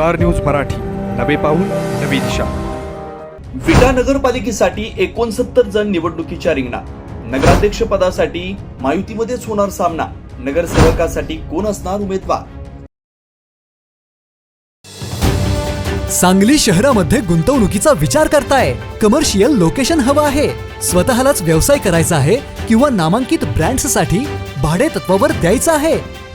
Star news Marathi. नवे पाऊल नवी दिशा. विटा नगरपालिकेसाठी एकोणसत्तर जण निवडणुकीच्या रिंगणात. नगराध्यक्ष पदासाठी महायुतीमध्येच होणार सामना. नगरसेवकासाठी कोण असणार उमेदवार? सांगली शहरामध्ये गुंतवणुकीचा विचार करताय. कमर्शियल लोकेशन हवं आहे. स्वतःलाच व्यवसाय करायचा आहे किंवा नामांकित ब्रँड्ससाठी भाडे तत्वावर द्यायचं आहे.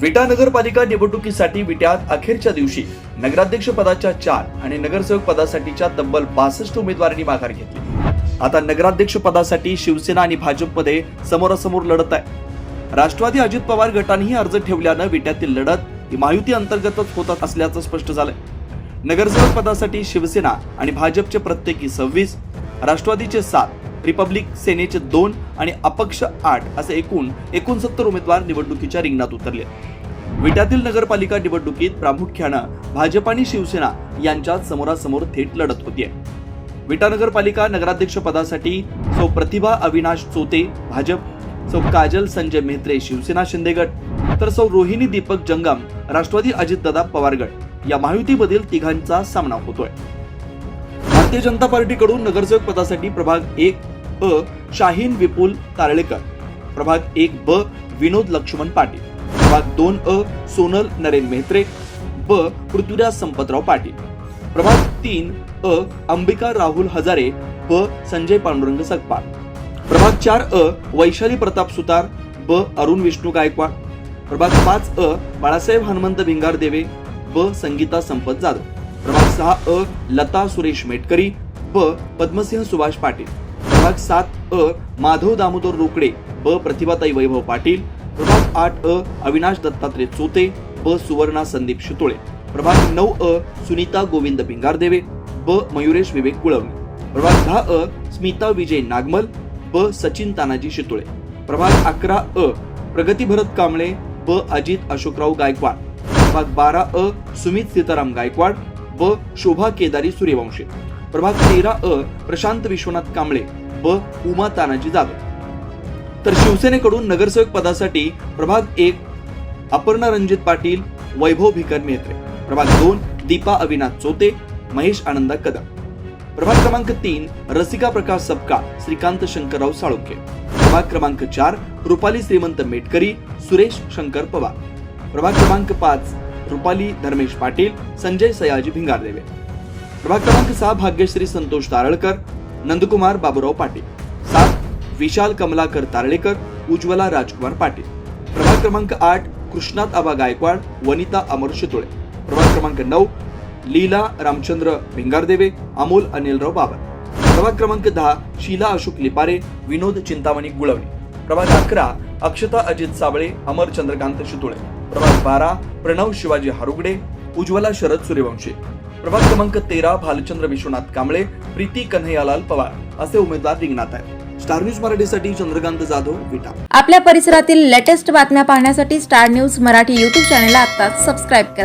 विटा नगरपालिका निवडणुकीसाठी विट्यात अखेरच्या दिवशी नगराध्यक्ष पदाच्या चार आणि नगरसेवक पदासाठीच्या तब्बल बासष्ट उमेदवारांनी माघार घेतली. आता नगराध्यक्ष पदासाठी शिवसेना आणि भाजपमध्ये समोरासमोर लढत आहे. राष्ट्रवादी अजित पवार गटानेही अर्ज ठेवल्यानं विट्यातील लढत ही महायुती अंतर्गतच होत असल्याचं स्पष्ट झालंय. नगरसेवक पदासाठी शिवसेना आणि भाजपचे प्रत्येकी सव्वीस राष्ट्रवादीचे सात रिपब्लिक सेनेचे दोन आणि अपक्ष आठ असे एकूण एकोणसत्तर उमेदवार निवडणुकीच्या रिंगणात उतरले. विटातील नगरपालिका निवडणुकीत प्रामुख्यानं भाजप आणि शिवसेना यांच्यात समोरासमोर थेट लढत होतीये. विटा नगरपालिका नगराध्यक्ष पदासाठी सौ प्रतिभा अविनाश चोते भाजप सौ काजल संजय मेहत्रे शिवसेना शिंदेगड तर सौ रोहिणी दीपक जंगम राष्ट्रवादी अजितदादा पवारगड या महायुतीमधील तिघांचा सामना होतोय. भारतीय जनता पार्टीकडून नगरसेवक पदासाठी प्रभाग एक अ शाहीन विपुल तारळेकर. प्रभाग एक ब विनोद लक्ष्मण पाटील. प्रभाग दोन अ सोनल नरेन मेहत्रे. ब पृथ्वीराज संपतराव पाटील. प्रभाग तीन अ अंबिका राहुल हजारे. ब संजय पांडुरंग सकपाळ प्रभाग चार अ वैशाली प्रताप सुतार. ब अरुण विष्णू गायकवाड. प्रभाग पाच अ बाळासाहेब हनुमंत भिंगार देवे ब संगीता संपत जाधव. प्रभाग सहा अ लता सुरेश मेटकरी. ब पद्मसिंह सुभाष पाटील. विभाग सात अ माधव दामोदर रोकडे ब प्रतिभाताई वैभव पाटील प्रभाग आठ अ अविनाश दत्तात्रय चोते ब सुवर्णा संदीप शितोळे प्रभाग नऊ अ सुनीता गोविंद भिंगारदेवे ब मयुरेश विवेक कुळवणे प्रभाग दहा अ स्मिता विजय नागमल ब सचिन तानाजी शितोळे प्रभाग अकरा अ प्रगती भरत कांबळे ब अजित अशोकराव गायकवाड प्रभाग बारा अ सुमित सीताराम गायकवाड ब शोभा केदारी सूर्यवंशी प्रभाग तेरा अ प्रशांत विश्वनाथ कांबळे ब उमा तानाजी जाधव. तर शिवसेनेकडून नगरसेवक पदासाठी प्रभाग एक अपर्णा रणजित पाटील वैभव भिकर मेहत्रे प्रभाग दोन दीपा अविनाथ चोते महेश आनंदा कदम. प्रभाग क्रमांक तीन रसिका प्रकाश सबका श्रीकांत शंकरराव साळुंखे. प्रभाग क्रमांक चार रुपाली श्रीमंत मेटकरी सुरेश शंकर पवार. प्रभाग क्रमांक पाच रुपाली धर्मेश पाटील संजय सयाजी भिंगारदेवे. प्रभाग क्रमांक सहा भाग्यश्री संतोष तारळकर. नंदकुमार बाबूराव पाटील. सात विशाल कमलाकर तारळेकर उज्ज्वला राजकुमार पाटील. प्रभाग क्रमांक आठ कृष्णात आबा गायकवाड वनिता अमर शितोळे. प्रभाग क्रमांक नऊ लीला रामचंद्र भिंगारदेवे अमोल अनिलराव बाबर. प्रभाग क्रमांक दहा शीला अशोक लिपारे विनोद चिंतामणी गुळवणे. प्रभाग अकरा अक्षता अजित साबळे अमर चंद्रकांत शितोळे. प्रभाग बारा प्रणव शिवाजी हारुगडे उज्ज्वला शरद सूर्यवंशी. प्रभाग क्रमांक तेरा भालचंद्र विश्वनाथ कांबळे प्रीती कन्हैयालाल पवार असे उमेदवार रिंगणात आहेत. स्टार न्यूज मराठीसाठी चंद्रकांत जाधव विटा. आपल्या परिसरातील लेटेस्ट बातम्या पाहण्यासाठी स्टार न्यूज मराठी युट्यूब चॅनलला आता सबस्क्राईब करा.